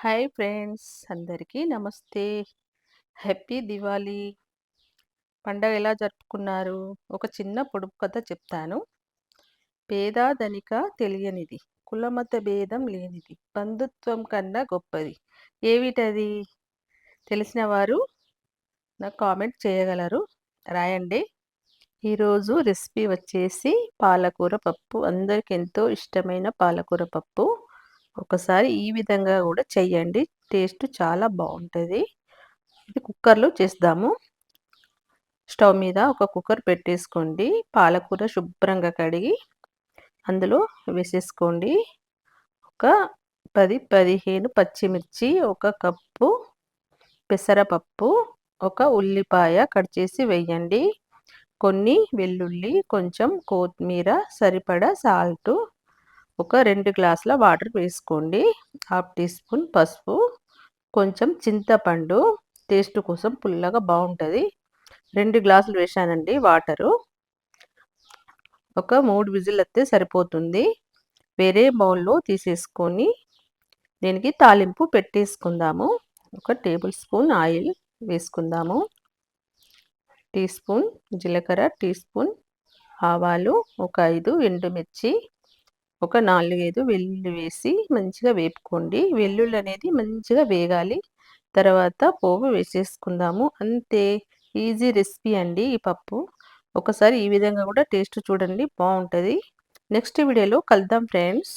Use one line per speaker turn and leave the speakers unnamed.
Hi friends అందరికీ నమస్తే. Happy Diwali. పండగ ఎలా జరుపుకున్నారు? ఒక చిన్న పొడుపు కథ చెప్తాను. పేద ధనిక తెలియనిది కులమత భేదం లేనిది బంధుత్వం కన్నా గొప్పది. ఏమిటది తెలిసిన వారు నాకు కామెంట్ చేయగలరు. రాయండి. ఈరోజు రెసిపీ వచ్చేసి పాలకూర పప్పు. అందరికి ఎంతో ఇష్టమైన పాలకూర పప్పు. ఒకసారి ఈ విధంగా కూడా చెయ్యండి. టేస్ట్ చాలా బాగుంటుంది. ఇది కుక్కర్లో చేద్దాము స్టవ్ మీద ఒక కుక్కర్ పెట్టేసుకోండి. పాలకూర శుభ్రంగా కడిగి అందులో వేసేసుకోండి. ఒక పది పదిహేను పచ్చిమిర్చి ఒక కప్పు పెసరపప్పు ఒక ఉల్లిపాయ కట్ చేసి వేయండి. కొన్ని వెల్లుల్లి కొంచెం కొత్తిమీర సరిపడా సాల్టు ఒక రెండు గ్లాసుల వాటర్ వేసుకోండి. హాఫ్ టీ స్పూన్ పసుపు కొంచెం చింతపండు టేస్ట్ కోసం పుల్లగా బాగుంటుంది. రెండు గ్లాసులు వేసానండి వాటరు. ఒక మూడు విజిల్ వస్తే సరిపోతుంది. వేరే బౌల్లో తీసేసుకొని దీనికి తాలింపు పెట్టేసుకుందాము. ఒక టేబుల్ స్పూన్ ఆయిల్ వేసుకుందాము. టీ స్పూన్ జీలకర్ర టీ స్పూన్ ఆవాలు ఒక ఐదు ఎండుమిర్చి ఒక నాలుగైదు వెల్లుల్లి వేసి మంచిగా వేపుకోండి. వెల్లుల్లి అనేది మంచిగా వేగాలి. తర్వాత పోపు వేసేసుకుందాము. అంతే ఈజీ రెసిపీ అండి ఈ పప్పు. ఒకసారి ఈ విధంగా కూడా టేస్ట్ చూడండి. బాగుంటుంది. నెక్స్ట్ వీడియోలో కలుద్దాం ఫ్రెండ్స్.